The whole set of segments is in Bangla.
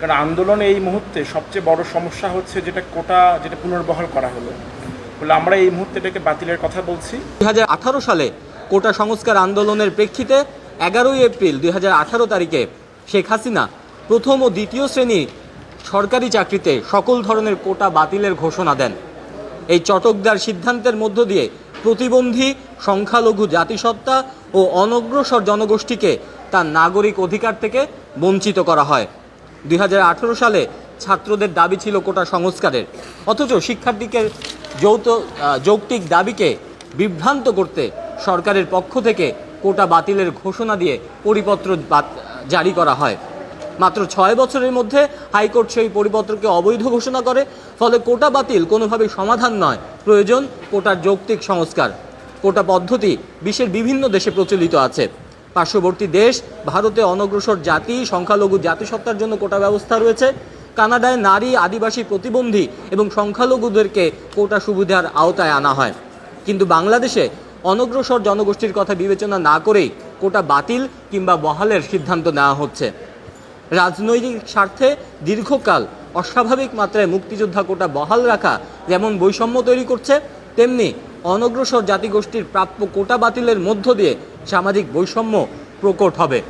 কারণ আন্দোলন এই মুহূর্তে সবচেয়ে বড় সমস্যা হচ্ছে যেটা কোটা যেটা পুনর্বহাল করা হলো। বলে আমরা এই মুহূর্তে এটাকে বাতিলের কথা বলছি। দু হাজার আঠারো সালে কোটা সংস্কার আন্দোলনের প্রেক্ষিতে এগারোই এপ্রিল দু হাজার আঠারো তারিখে শেখ হাসিনা প্রথম ও দ্বিতীয় শ্রেণি সরকারি চাকরিতে সকল ধরনের কোটা বাতিলের ঘোষণা দেন। এই চটকদার সিদ্ধান্তের মধ্য দিয়ে প্রতিবন্ধী, সংখ্যালঘু জাতিসত্তা ও অনগ্রসর জনগোষ্ঠীকে তার নাগরিক অধিকার থেকে বঞ্চিত করা হয়। দুই হাজার আঠেরো সালে ছাত্রদের দাবি ছিল কোটা সংস্কারের। অথচ শিক্ষার্থীকে যৌথ যৌক্তিক দাবিকে বিভ্রান্ত করতে সরকারের পক্ষ থেকে কোটা বাতিলের ঘোষণা দিয়ে পরিপত্র জারি করা হয়। মাত্র ছয় বছরের মধ্যে হাইকোর্ট সেই পরিপত্রকে অবৈধ ঘোষণা করে, ফলে কোটা বাতিল কোনোভাবেই সমাধান নয়। প্রয়োজন কোটার যৌক্তিক সংস্কার। কোটা পদ্ধতি বিশ্বের বিভিন্ন দেশে প্রচলিত আছে। পার্শ্ববর্তী দেশ, ভারতে অনগ্রসর জাতি, সংখ্যালঘু জাতিসত্তার জন্য কোটা ব্যবস্থা রয়েছে। কানাডায় নারী আদিবাসী প্রতিবন্ধী এবং সংখ্যালঘুদেরকে কোটা সুবিধার আওতায় আনা হয়। কিন্তু বাংলাদেশে অনগ্রসর জনগোষ্ঠীর কথা বিবেচনা না করেই কোটা বাতিল কিংবা বহালের সিদ্ধান্ত নেওয়া হচ্ছে। রাজনৈতিক স্বার্থে দীর্ঘকাল অস্বাভাবিক মাত্রায় মুক্তিযোদ্ধা কোটা বহাল রাখা যেমন বৈষম্য তৈরি করছে, তেমনি অনগ্রসর জাতিগোষ্ঠীর প্রাপ্য কোটা বাতিলের মধ্য দিয়ে সামাজিক বৈষম্য প্রকট হবে।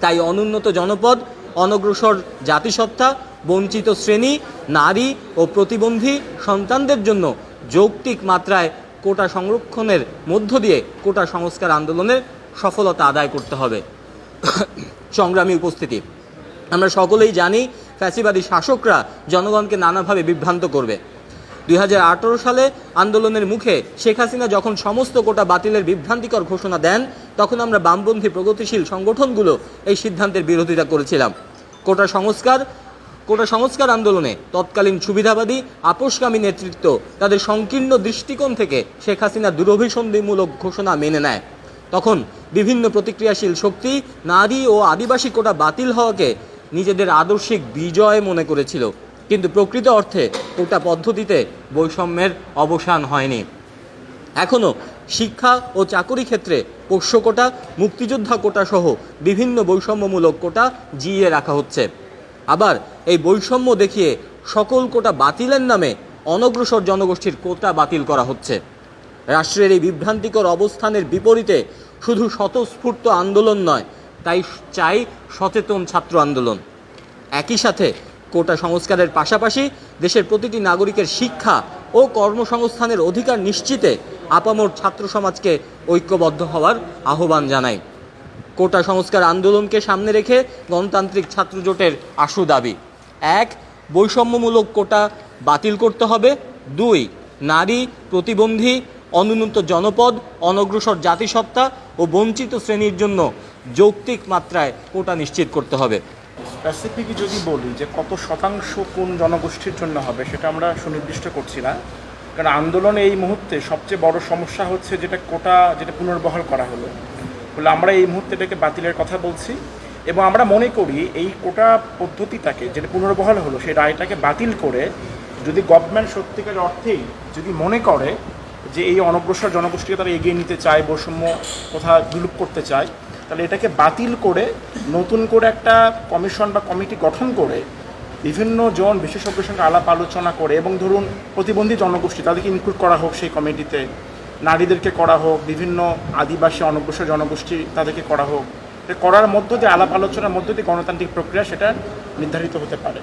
তাই অনুন্নত জনপদ, অনগ্রসর জাতিসত্তা, বঞ্চিত শ্রেণি, নারী ও প্রতিবন্ধী সন্তানদের জন্য যৌক্তিক মাত্রায় কোটা সংরক্ষণের মধ্য দিয়ে কোটা সংস্কার আন্দোলনের সফলতা আদায় করতে হবে। সংগ্রামী উপস্থিতি। আমরা সকলেই জানি, ফ্যাসিবাদী শাসকরা জনগণকে নানাভাবে বিভ্রান্ত করবে। দুই হাজার আঠেরো সালে আন্দোলনের মুখে শেখ হাসিনা যখন সমস্ত কোটা বাতিলের বিভ্রান্তিকর ঘোষণা দেন, তখন আমরা বামপন্থী প্রগতিশীল সংগঠনগুলো এই সিদ্ধান্তের বিরোধিতা করেছিলাম। কোটা সংস্কার কোটা সংস্কার আন্দোলনে তৎকালীন সুবিধাবাদী আপোষকামী নেতৃত্ব তাদের সংকীর্ণ দৃষ্টিকোণ থেকে শেখ হাসিনা দুরভিসন্ধিমূলক ঘোষণা মেনে নেয়। তখন বিভিন্ন প্রতিক্রিয়াশীল শক্তি, নারী ও আদিবাসী কোটা বাতিল হওয়াকে নিজেদের আদর্শিক বিজয় মনে করেছিল। কিন্তু প্রকৃত অর্থে কোটা পদ্ধতিতে বৈষম্যের অবসান হয়নি। এখনও শিক্ষা ও চাকরি ক্ষেত্রে পোষ্য কোটা, মুক্তিযোদ্ধা কোটা সহ বিভিন্ন বৈষম্যমূলক কোটা জিইয়ে রাখা হচ্ছে। আবার এই বৈষম্য দেখিয়ে সকল কোটা বাতিলের নামে অনগ্রসর জনগোষ্ঠীর কোটা বাতিল করা হচ্ছে। রাষ্ট্রের এই বিভ্রান্তিকর অবস্থানের বিপরীতে শুধু স্বতঃস্ফূর্ত আন্দোলন নয়, তাই চাই সচেতন ছাত্র আন্দোলন। একই সাথে কোটা সংস্কারের পাশাপাশি দেশের প্রতিটি নাগরিকের শিক্ষা ও কর্মসংস্থানের অধিকার নিশ্চিতে আপামোর ছাত্র সমাজকে ঐক্যবদ্ধ হওয়ার আহ্বান জানায়। কোটা সংস্কার আন্দোলনকে সামনে রেখে গণতান্ত্রিক ছাত্র জোটের আশু দাবি। এক, বৈষম্যমূলক কোটা বাতিল করতে হবে। দুই, নারী প্রতিবন্ধী, অনুন্নত জনপদ, অনগ্রসর জাতিসত্তা ও বঞ্চিত শ্রেণির জন্য যৌক্তিক মাত্রায় কোটা নিশ্চিত করতে হবে। স্পেসিফিক যদি বলি যে কত শতাংশ কোন জনগোষ্ঠীর জন্য হবে, সেটা আমরা সুনির্দিষ্ট করছি না। কারণ আন্দোলনে এই মুহূর্তে সবচেয়ে বড় সমস্যা হচ্ছে যেটা কোটা যেটা পুনর্বহাল করা হলো। বলে আমরা এই মুহূর্তে এটাকে বাতিলের কথা বলছি এবং আমরা মনে করি এই কোটা পদ্ধতিটাকে যেটা পুনর্বহাল হলো, সেই রায়টাকে বাতিল করে যদি গভর্নমেন্ট সত্যিকার অর্থেই যদি মনে করে যে এই অনগ্রসর জনগোষ্ঠীকে তারা এগিয়ে নিতে চায়, বৈষম্য কোথা বিলুপ করতে চায় তাহলে এটাকে বাতিল করে, নতুন করে একটা কমিশন বা কমিটি গঠন করে বিভিন্ন জন বিশেষজ্ঞের সঙ্গে আলাপ আলোচনা করে এবং ধরুন প্রতিবন্ধী জনগোষ্ঠী, তাদেরকে ইনক্লুড করা হোক সেই কমিটিতে, নারীদেরকে করা হোক, বিভিন্ন আদিবাসী অনগ্রসর জনগোষ্ঠী তাদেরকে করা হোক। করার মধ্য দিয়ে, আলাপ আলোচনার মধ্য দিয়ে গণতান্ত্রিক প্রক্রিয়া সেটা নির্ধারিত হতে পারে।